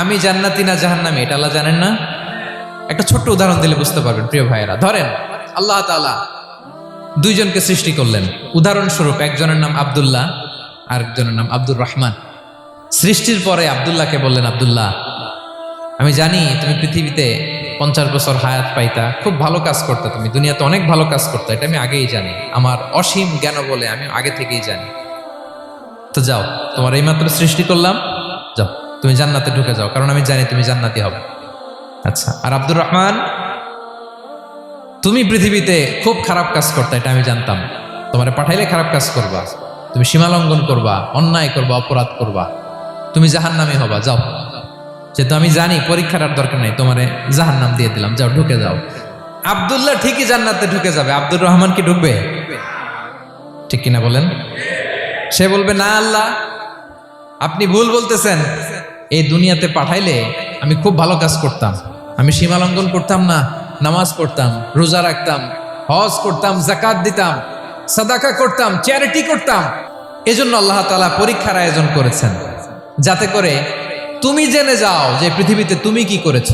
আমি জান্নাতি না জাহান্নামি, এটা আল্লাহ জানেন না? একটা ছোট্ট উদাহরণ দিলে বুঝতে পারবেন, প্রিয় ভাইয়েরা। ধরেন, আল্লাহ তাআলা দুইজনকে সৃষ্টি করলেন। উদাহরণস্বরূপ, একজনের নাম আব্দুল্লাহ আর একজনের নাম আব্দুর রহমান। সৃষ্টির পরে আব্দুল্লাহকে বললেন, আবদুল্লাহ, আমি জানি তুমি পৃথিবীতে পঞ্চাশ বছর হায়াত পাইতা, খুব ভালো কাজ করতে তুমি, দুনিয়াতে অনেক ভালো কাজ করতে, এটা আমি আগেই জানি। আমার অসীম জ্ঞান বলে আমি আগে থেকেই জানি। তো যাও, তোমার এইমাত্র সৃষ্টি করলাম, যাও। তুমি জান্নাতে ঢুকে যাও, কারণ আমি জানি তুমি জান্নাতি হবে। আচ্ছা আর আব্দুর রহমান, তুমি পৃথিবীতে খুব খারাপ কাজ করতে, এটা আমি জানতাম। তোমার পাঠাইলে খারাপ কাজ করবা, তুমি সীমালঙ্ঘন করবা, অন্যায় করবা, অপরাধ করবা। তুমি জাহান্নামী হবা, যাও। যেহেতু আমি জানি পরীক্ষার দরকার নেই, তোমারে জাহান্নাম দিয়ে দিলাম, যাও, ঢুকে যাও। আবদুল্লাহ ঠিকই জান্নাতে ঢুকে যাবে, আব্দুর রহমান কি ঢুকবে? ঠিক কিনা বলেন? সে বলবে, না আল্লাহ, আপনি ভুল বলতেছেন। এই দুনিয়াতে পাঠাইলে আমি খুব ভালো কাজ করতাম। আমি সীমালঙ্ঘন করতাম না, নামাজ পড়তাম, রোজা রাখতাম, হজ করতাম জাকাত দিতাম, সাদাকা করতাম চ্যারিটি করতাম। এজন্য আল্লাহ তালা পরীক্ষার আয়োজন করেছেন। যাতে করে তুমি জেনে যাও যে পৃথিবীতে তুমি কি করেছ।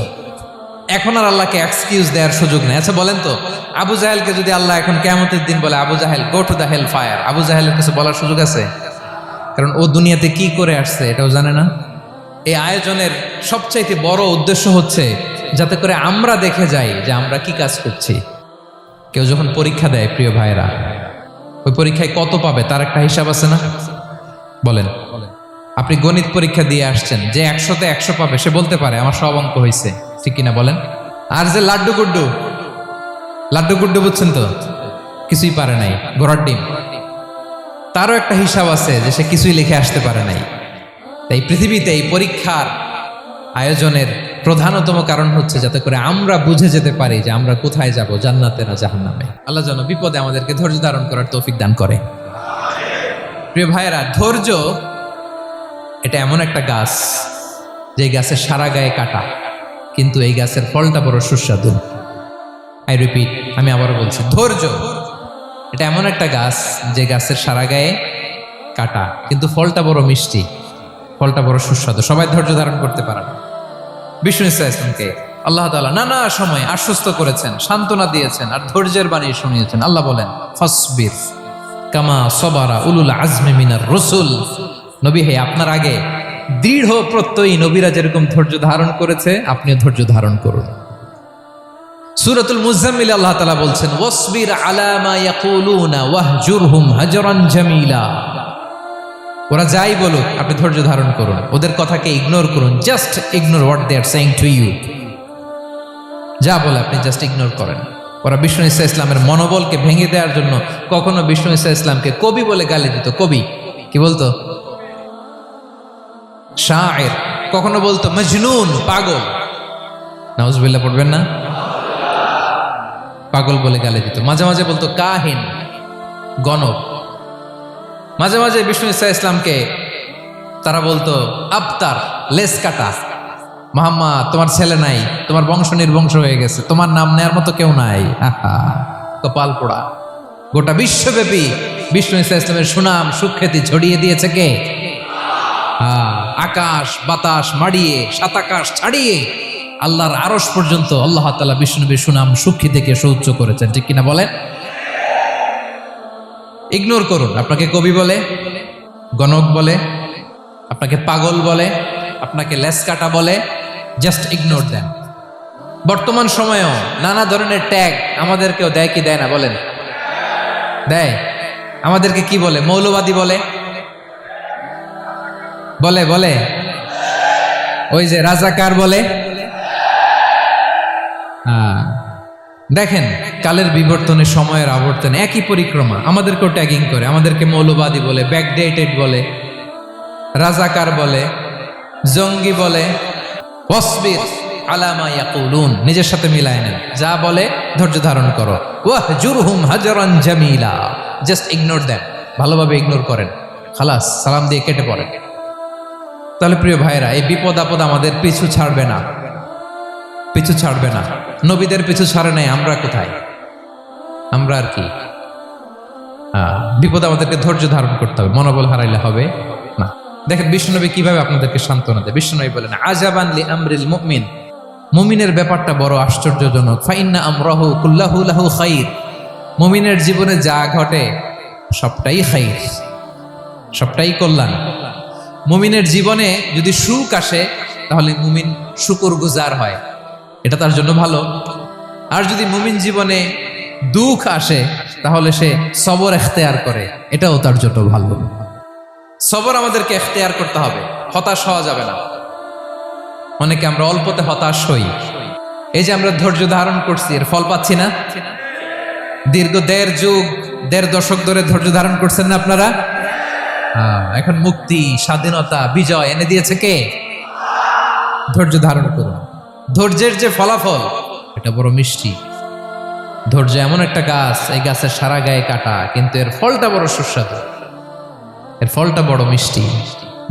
এখন আর আল্লাহকে এক্সকিউজ দেওয়ার সুযোগ নেই। আচ্ছা বলেন তো, আবু জাহেলকে যদি আল্লাহ এখন কেমতের দিন বলে, Abu Jahl go to the hell fire Abu জাহেলের কিছু বলার সুযোগ আছে? কারণ ও দুনিয়াতে কি করে আসছে এটাও জানে না। এই আয়োজনের সবচাইতে বড় উদ্দেশ্য হচ্ছে যাতে করে আমরা দেখে যাই যে আমরা কি কাজ করছি। কেউ যখন পরীক্ষা দেয়, প্রিয় ভাইরা ওই পরীক্ষায় কত পাবে তার একটা হিসাব আছে না? বলেন। আপনি গণিত পরীক্ষা দিয়ে আসছেন, যে একশোতে একশো পাবে, সে বলতে পারে, আমার সব অঙ্ক হয়েছে ঠিক কিনা বলেন? আর যে লাড্ডু গুড্ডু লাড্ডু গুড্ডু বুঝছেন তো? কিছুই পারে নাই, ঘোড়ার ডিম। তারও একটা হিসাব আছে যে সে কিছুই লিখে আসতে পারে নাই। তাই পৃথিবীতে এই পরীক্ষার আয়োজনের প্রধানতম কারণ হচ্ছে যাতে করে আমরা বুঝে যেতে পারি যে আমরা কোথায় যাব, জান্নাতে না জাহান্নামে। আল্লাহ যেন বিপদে আমাদেরকে ধৈর্য ধারণ করার তৌফিক দান করে। প্রিয় ভাইয়েরা, ধৈর্য এটা এমন একটা গাছ, যে গাছের সারা গায়ে কাটা, কিন্তু এই গাছের ফলটা বড় সুস্বাদু। আই রিপিট আমি আবারও বলছি, ধৈর্য এটা এমন একটা গাছ, যে গাছের সারা গায়ে কাটা, কিন্তু ফলটা বড় মিষ্টি। ফলটা বড় সুস্বাদু। সবাই ধৈর্য ধারণ করতে পারে না বিষ্ণু ইসা ইসলামকে আল্লাহ তালা নানা সময় আশ্বস্ত করেছেন, সান্ত্বনা দিয়েছেন আর ধৈর্যের বাণী শুনিয়েছেন। আল্লাহ বলেন, ফসবির কামা সবারা উলুল আজমে মিনার রসুল। নবী, হে, আপনার আগে দৃঢ় প্রত্যয়ী নবীরা যেরকম ধৈর্য ধারণ করেছে, আপনিও ধৈর্য ধারণ করুন। সুরাতুল মুজাম্মিল আল্লাহ তাআলা বলছেন, ওয়াসবির আলা মা ইয়াকুলুনা ওয়াহজুরহুম হাজরান জামিলা। ওরা যাই বলুক, আপনি ধৈর্য ধারণ করুন। ওদের কথাকে ইগনোর করুন just ignore what they are saying to you যা বলে আপনি জাস্ট ইগনোর করেন। ওরা বিষ্ণু ইসা ইসলামের মনোবলকে ভেঙে দেওয়ার জন্য কখনো বিষ্ণু ইসা ইসলামকে কবি বলে গালি দিত। কবি? কি বলতো? শায়ের। কখনো বলতো, মজনুন, পাগল। নাউজবিল্লাহ পড়বেন না? পাগল বলে গালি দিত। মাঝে মাঝে বলতো, কাহিন। গণক মাঝে মাঝে বিষ্ণু ইসা ইসলামকে তারা বলতো আবতার লেস কাটা। মোহাম্মদ তোমার ছেলে নাই তোমার বংশ নির্বংশ হয়ে গেছে তোমার নাম নেয়ার মতো কেউ নাই। কপাল পোড়া। গোটা বিশ্বব্যাপী বিষ্ণু ইসা ইসলামের সুনাম সুখ্যাতি ছড়িয়ে দিয়েছে কে? হ্যাঁ, আকাশ বাতাস মাড়িয়ে সাতাকাশ ছাড়িয়ে আল্লাহর আরস পর্যন্ত আল্লাহ তালা বিষ্ণুনবীর সুনাম সুখী থেকে সৌচ্চ করেছেন। ঠিক কিনা বলেন? ইগনোর করুন। আপনাকে কবি বলে, গণক বলে, আপনাকে পাগল বলে, আপনাকে লেস কাটা বলে জাস্ট ইগনোর দেন বর্তমান সময়েও নানা ধরনের ট্যাগ আমাদেরকেও দেয় কি দেয় না বলেন? দেয়। আমাদেরকে কি বলে? মৌলবাদী বলে। বলে বলে। ওই যে রাজাকার বলে। হ্যাঁ। দেখেন, কালের বিবর্তনে, সময়ের আবর্তনে একই পরিক্রমা। আমাদেরকেও ট্যাগিং করে, আমাদেরকে মৌলবাদী বলে ব্যাকডেটেড বলে, রাজাকার বলে, জঙ্গি বলে ওয়াসবির আলামা ইয়াকুলুন নিজের সাথে মিলায় নেন। যা বলে, ধৈর্য ধারণ করো। ওয়াহজুরহুম হাজরান জামিলা। জাস্ট ইগনোর দেন ভালোভাবে ইগনোর করেন। খালাস, সালাম দিয়ে কেটে পড়েন। তাহলে প্রিয় ভাইরা এই বিপদ আপদ আমাদের পিছু ছাড়বে না। পিছু ছাড়বে না। নবীদের পিছু ছাড়ে নাই, আমরা কোথায়? আমরা আর কি? বিপদ আমাদেরকে ধৈর্য ধারণ করতে হবে, মনোবল হারাইলে হবে না। দেখেন বিষ্ণুনবী কীভাবে আপনাদেরকে সান্ত্বনা দেয়? বিষ্ণুনবী বলেন আজাবান লি আমরিল মুমিন। মুমিনের ব্যাপারটা বড় আশ্চর্যজনক। ফাইন্না আমরাহু কুল্লাহু লাহু খাইর। মুমিনের জীবনে যা ঘটে, সবটাই খাইর, সবটাই কল্যাণ। মুমিনের জীবনে যদি সুখ আসে, তাহলে মুমিন শুকর গুজার হয়। এটা তার জন্য ভালো। আর যদি মুমিন জীবনে দুঃখ আসে তাহলে সে সবর এখতেয়ার করে। এটাও তার জন্য ভালো। সবর আমাদেরকে এখতেয়ার করতে হবে। হতাশ হওয়া যাবে না। অনেকে আমরা অল্পতে হতাশ হই। এই যে আমরা ধৈর্য ধারণ করছি এর ফল পাচ্ছি না? দীর্ঘ দেড় যুগ দেড় দশক ধরে ধৈর্য ধারণ করছেন না আপনারা? হ্যাঁ, এখন মুক্তি স্বাধীনতা বিজয় এনে দিয়েছে কে? ধৈর্য ধারণ করুন। ধৈর্যের যে ফলাফল, এটা বড় মিষ্টি। ধৈর্য এমন একটা গাছ, এই গাছের সারা গায়ে কাটা, কিন্তু এর ফলটা বড় সুস্বাদু। এর ফলটা বড় মিষ্টি।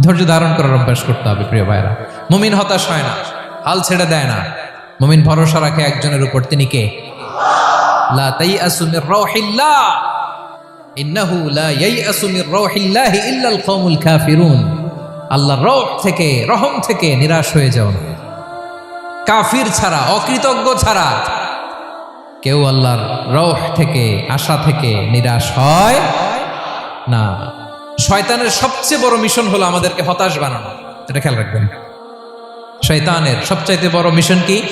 ধৈর্য ধারণ করার অভ্যাস করতে হবে, প্রিয় ভাইরা মুমিন হতাশ হয় না, হাল ছেড়ে দেয় না। মুমিন ভরসা রাখে একজনের উপর, তিনি কে? রহ থেকে, রহম থেকে নিরাশ হয়ে যাও না। কাফির ছাড়া, অকৃতজ্ঞ ছাড়া। কেউ আল্লাহর রহ থেকে, আশা থেকে নিরাশ হয় না। শয়তানের সবচেয়ে বড় মিশন হলো আমাদেরকে হতাশ বানানো। এটা খেয়াল রাখবেন। শয়তানের সবচাইতে বড় মিশন কি?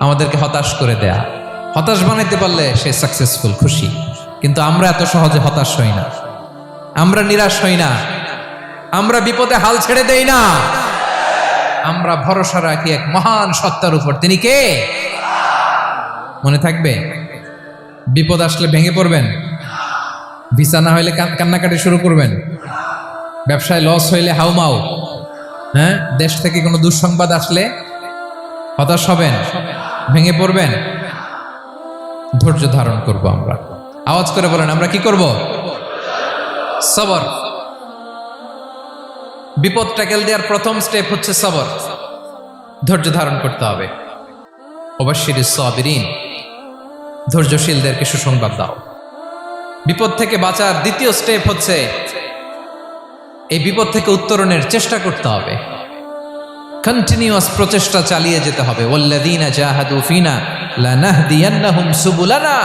আমাদেরকে হতাশ করে দেয়া। হতাশ বানাইতে পারলে সে সাকসেসফুল খুশি। কিন্তু আমরা এত সহজে হতাশ হই না। আমরা নিরাশ হই না। আমরা বিপদে হাল ছেড়ে দেই না। আমরা ভরসা রাখি এক মহান সত্তার উপর। তিনি কে? মনে থাকবে? বিপদ আসলে ভেঙে পড়বেন। ভিসা না হইলে কান্নাকাটি শুরু করবেন। ব্যবসায় লস হইলে হাউমাউ হ্যাঁ? দেশ থেকে কোনো দুঃসংবাদ আসলে হতাশ হবেন, ভেঙে পড়বেন। ধৈর্য ধারণ করব আমরা। আওয়াজ করে বলেন, আমরা কি করব? সবর। বিপদ ট্যাকেল দেওয়ার প্রথম স্টেপ হচ্ছে সবর। ধৈর্য ধারণ করতে হবে। অবশ্যই সবিরিন। ধৈর্যশীলদেরকে সুসংবাদ দাও। বিপদ থেকে বাঁচার দ্বিতীয় স্টেপ হচ্ছে এই বিপদ থেকে উত্তরণের চেষ্টা করতে হবে। কন্টিনিউয়াস প্রচেষ্টা চালিয়ে যেতে হবে। ওয়াল্লাযীনা জাহাদু ফিনা লানাহদিয়ান্নাহুম সুবুলানা।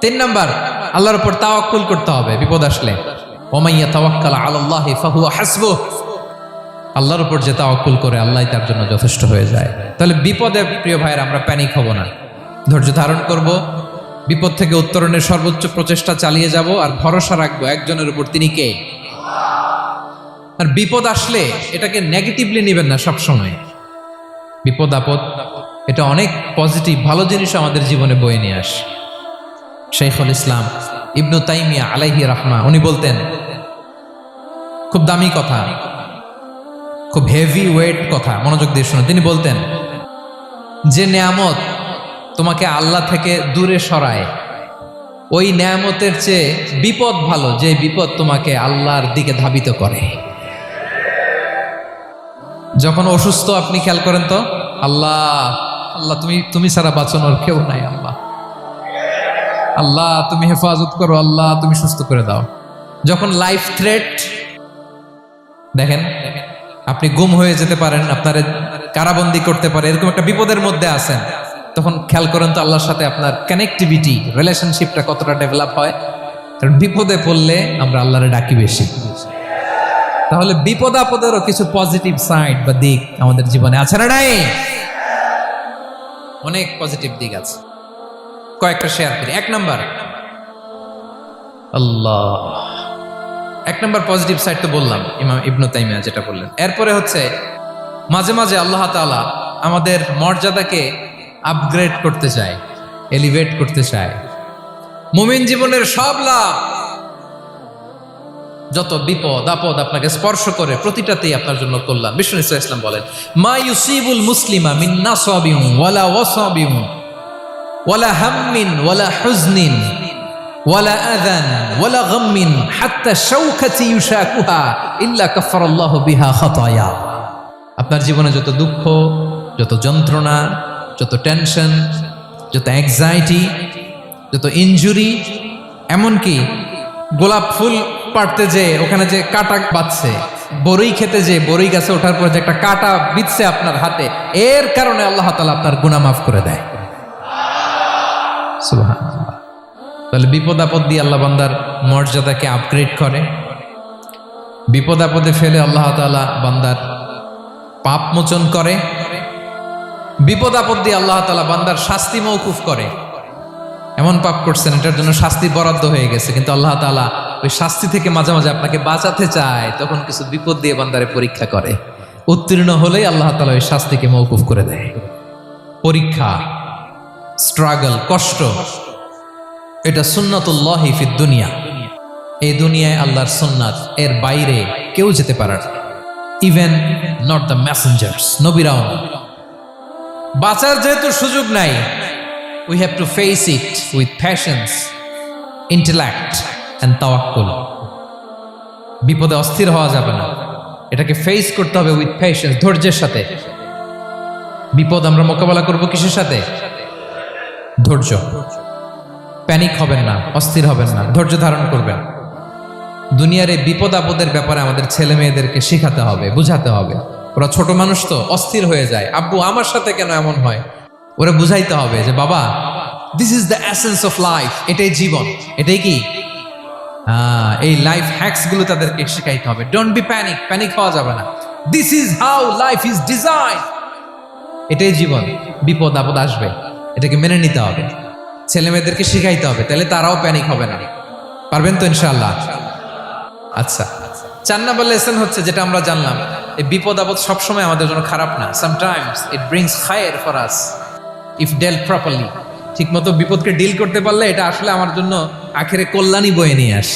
তিন নাম্বার, আল্লাহর উপর তাওয়াক্কুল করতে হবে। বিপদ আসলে ওমাইয়া ফাহুয়া হাসবুহ। আল্লাহর উপর যে তাওয়াক্কুল করে, আল্লাহ তার জন্য যথেষ্ট হয়ে যায়। তাহলে বিপদে, প্রিয় ভাইয়ের, আমরা প্যানিক হব না। ধৈর্য ধারণ করব। বিপদ থেকে উত্তরণের সর্বোচ্চ প্রচেষ্টা চালিয়ে যাব, আর ভরসা রাখব একজনের উপর তিনি কে? আর বিপদ আসলে এটাকে নেগেটিভলি নেবেন না সবসময়। বিপদ, আপদ, এটা অনেক পজিটিভ ভালো জিনিস আমাদের জীবনে বয়ে নিয়ে আসে। শেখুল ইসলাম ইবনু তাইমিয়া আলাইহি রাহমা উনি বলতেন খুব দামি কথা। খুব হেভি ওয়েট কথা, মনোযোগ দিয়ে শুনুন। তিনি বলতেন, যে নেয়ামত তোমাকে আল্লাহ থেকে দূরে সরায়, ওই নেয়ামতের চেয়ে বিপদ ভালো যে বিপদ তোমাকে আল্লাহর দিকে ধাবিত করে। যখন অসুস্থ, আপনি খেয়াল করেন তো, আল্লাহ আল্লাহ, তুমি তুমি ছাড়া বাঁচানোর কেউ নাই, আল্লাহ। আল্লাহ, তুমি হেফাজত করো, আল্লাহ, তুমি সুস্থ করে দাও। যখন লাইফ থ্রেট দেখেন, আপনি গুম হয়ে যেতে পারেন, আপনার কারাবন্দি করতে পারে, এরকম একটা বিপদের মধ্যে আছেন। তখন খেয়াল করেন তো আল্লাহর সাথে আপনার কানেক্টিভিটি রিলেশনশিপটা কতটা ডেভেলপ হয়। কারণ বিপদে পড়লে আমরা আল্লাহরে ডাকি বেশি। তাহলে বিপদ আপদেরও কিছু পজিটিভ সাইড বা দিক আমাদের জীবনে আছে না নাই? অনেক পজিটিভ দিক আছে। কয়েকটা শেয়ার করি। এক নাম্বার, আল্লাহ। এক নম্বর পজিটিভ সাইড তো বললাম, ইমাম ইবনু তাইমিয়া যেটা বললেন। এরপরে হচ্ছে, মাঝে মাঝে আল্লাহ তাআলা আমাদের মর্যাদাকে আপগ্রেড করতে চায় এলিভেট করতে চায়। মুমিন জীবনের সব লাভ, যত বিপদ, আপদ আপনাকে স্পর্শ করে, প্রতিটাতেই আপনার জন্য কল্যাণ। বিষ্ণু ইসলাম বলেন, মা ইউসিবুল মুসলিমা মিন নাসাবিউ ওয়ালা ওয়াসাবিউ ওয়ালা হাম্মিন ওয়ালা হুজনিন। ইল্লা বিহা আপনার জীবনে যত দুঃখ, যত যন্ত্রণা, যত টেনশন, যত অ্যাংজাইটি যত ইনজুরি এমনকি গোলাপ ফুল পাড়তে যে ওখানে যে কাটা বাঁচছে বরই খেতে যে বরই গাছে ওঠার পর যে একটা কাটা বিচ্ছে আপনার হাতে, এর কারণে আল্লাহ তালা আপনার গুনাহ মাফ করে দেয় সুবহানাল্লাহ। তাহলে বিপদ আপদ দিয়ে আল্লাহ বান্দার মর্যাদাকে আপগ্রেড করে। বিপদ আপদে ফেলে আল্লাহ তাআলা বান্দার পাপ মোচন করে। বিপদ আপদ দিয়ে আল্লাহ তাআলা বান্দার শাস্তি মৌকুফ করে। এমন পাপ করছেন, এটার জন্য শাস্তি বরাদ্দ হয়ে গেছে, কিন্তু আল্লাহ তাআলা ওই শাস্তি থেকে মাঝে মাঝে আপনাকে বাঁচাতে চায়, তখন কিছু বিপদ দিয়ে বান্দারে পরীক্ষা করে। উত্তীর্ণ হলেই আল্লাহ তাআলা ওই শাস্তিকে মৌকুফ করে দেয়। পরীক্ষা স্ট্রাগল কষ্ট এটা সুন্নাতুল্লাহি ফিদ দুনিয়া। এই দুনিয়ায় আল্লাহর সুন্নাত, এর বাইরে কেউ যেতে পারে না। ইভেন নট দ্য মেসেঞ্জার্স নবীরাও বাঁচার যেহেতু সুযোগ নাই we have to face it with patience intellect and তাওয়াক্কুল বিপদে অস্থির হওয়া যাবে না। এটাকে ফেস করতে হবে উইথ প্যাশন্স ধৈর্যের সাথে। বিপদ আমরা মোকাবেলা করব কিসের সাথে? ধৈর্য। প্যানিক হবেন না অস্থির হবেন না ধৈর্য ধারণ করবেন। দুনিয়ার এই বিপদ আপদের ব্যাপারে আমাদের ছেলে মেয়েদেরকে শেখাতে হবে বুঝাতে হবে। ওরা ছোট মানুষ তো অস্থির হয়ে যায়। আব্বু আমার সাথে কেন এমন হয়? ওরা বুঝাইতে হবে যে বাবা this is the essence of life এটাই জীবন এটাই কি? আহ, এই লাইফ হ্যাক্সগুলো তাদেরকে শেখাইতে হবে। ডোন্ট বি প্যানিক প্যানিক হওয়া যাবে না। This is how life is design এটাই জীবন বিপদ আপদ আসবে এটাকে মেনে নিতে হবে। ছেলে মেয়েদেরকে শিখাইতে হবে, তাহলে তারাও প্যানিক হবে না। পারবেন তো ইনশাআল্লাহ? আচ্ছা চার নাম্বার লেসন হচ্ছে যেটা আমরা জানলাম, এই বিপদ আপদ সবসময় আমাদের জন্য খারাপ না। Sometimes it brings higher for us if dealt properly ঠিক মতো বিপদকে ডিল করতে পারলে এটা আসলে আমার জন্য আখেরে কল্যাণই বয়ে নিয়ে আস।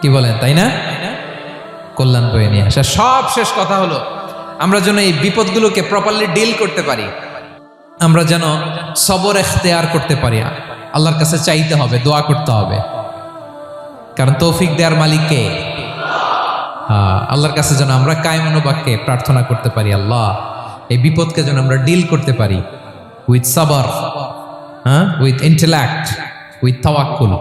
কি বলেন, তাই না? কল্যাণ বয়ে নিয়ে আসা। সব শেষ কথা হলো, আমরা যেন এই বিপদগুলোকে প্রপারলি ডিল করতে পারি। আমরা যেন সবর এখতেয়ার করতে পারি। আল্লাহর কাছে চাইতে হবে দোয়া করতে হবে। কারণ তৌফিক দেয়ার মালিককে হ্যাঁ, আল্লাহর কাছে যেন আমরা কায়মনোবাক্যে প্রার্থনা করতে পারি আল্লাহ। এই বিপদকে যেন আমরা ডিল করতে পারি উইথ সাবার হ্যাঁ উইথ ইন্টেল্যাক্ট উইথ তাওয়াক্কুল